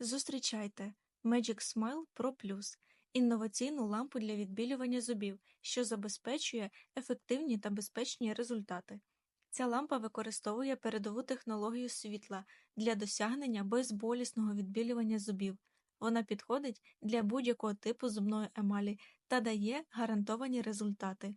Зустрічайте Magic Smile Pro Plus – інноваційну лампу для відбілювання зубів, що забезпечує ефективні та безпечні результати. Ця лампа використовує передову технологію світла для досягнення безболісного відбілювання зубів. Вона підходить для будь-якого типу зубної емалі та дає гарантовані результати.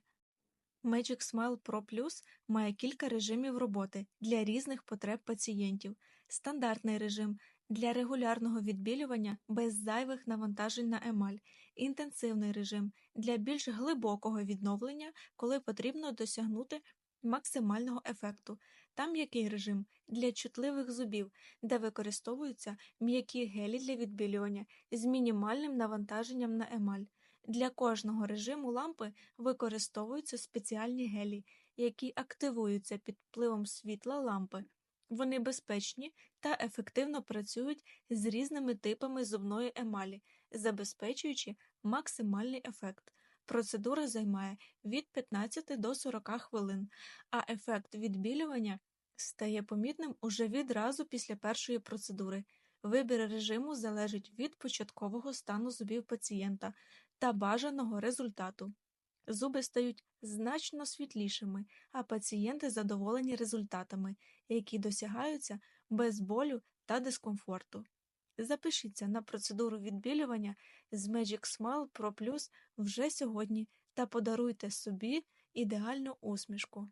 Magic Smile Pro Plus має кілька режимів роботи для різних потреб пацієнтів. Стандартний режим для регулярного відбілювання без зайвих навантажень на емаль, інтенсивний режим для більш глибокого відновлення, коли потрібно досягнути максимального ефекту, та м'який режим для чутливих зубів, де використовуються м'які гелі для відбілювання з мінімальним навантаженням на емаль. Для кожного режиму лампи використовуються спеціальні гелі, які активуються під впливом світла лампи. Вони безпечні та ефективно працюють з різними типами зубної емалі, забезпечуючи максимальний ефект. Процедура займає від 15 до 40 хвилин, а ефект відбілювання стає помітним уже відразу після першої процедури. Вибір режиму залежить від початкового стану зубів пацієнта та бажаного результату. Зуби стають значно світлішими, а пацієнти задоволені результатами, які досягаються без болю та дискомфорту. Запишіться на процедуру відбілювання з Magic Smile Pro Plus вже сьогодні та подаруйте собі ідеальну усмішку.